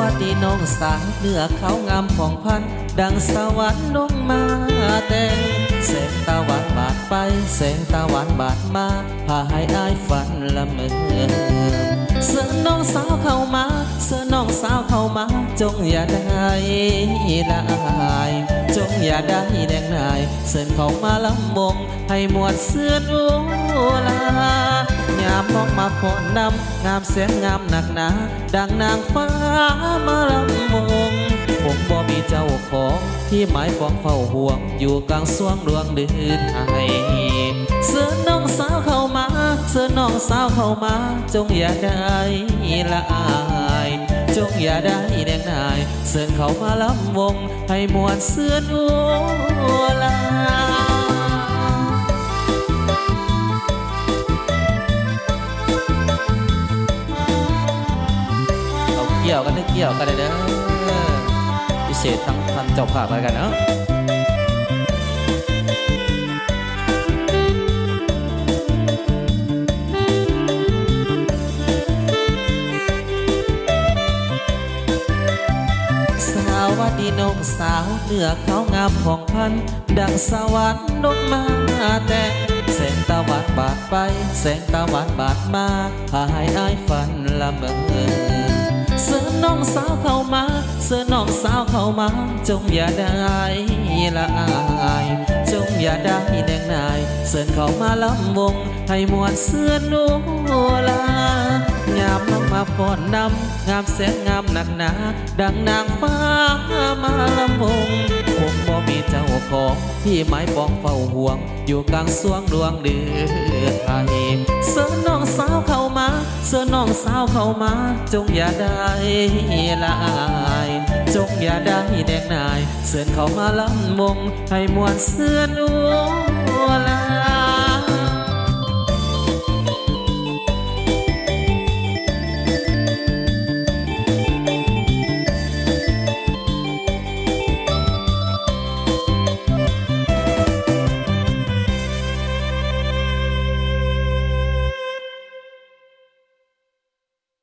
วัสดีน้องสาวเนื้อเขางามผ่องพัน ดังสวรรค์ลงมาแต่งแสงตะวันบาดไป แสงตะวันบาดมาพาให้อายฝันละเมอเสือน้องสาวเข้ามา เสือน้องสาวเข้ามา จงอย่าได้ละอายจงอย่าได้แดงนาย เสินเข้ามาลำวงให้หมวดเสื้อโอลา ยามมอนนำงามเสียงงามหนักหนา ดังนางฟ้ามาลำวงผมบ่มีเจ้าของที่หมายปองเฝ้าห่วง อยู่กลางสวงดวงเดือนไห้เสื้อน้องสาวเข้ามา เสื้อน้องสาวเข้ามา จงอย่าได้ละอายจงอย่าได้แดงนายเสินเขามาลำวง ให้มวนเสื้อนโอลา กี่ยวกันเด้เกี่ยวกันเด้อพิเศษทั้งท่านเจ้าภาพอะไรกันเนาะสวัดีน้องสาวเนื้อเขางามของพัน ดังสวรรค์ลงมาแต่แสงตะวันบาดไป แสงตะวันบาดมาพาให้อายฝันละเมอ น้องสาวเข้ามา เสือน้องสาวเข้ามา จงอย่าได้ละอายจงอย่าได้แดงนายเสือนเข้ามาลำวง ให้มวนเสื้อโนลางามลงมาป้อนนำงามแสงงามหนักหนา ดังนางฟ้ามาลำวงผมบ่มีเจ้าของที่หมายปองเฝ้าห่วง อยู่กลางสวงดวงเดือไทย สาวเข้ามา จงอย่าได้ละอายจงอย่าได้แดงนาย เสือนเข้ามาล้ำมง ให้มวนเสือนอัวลา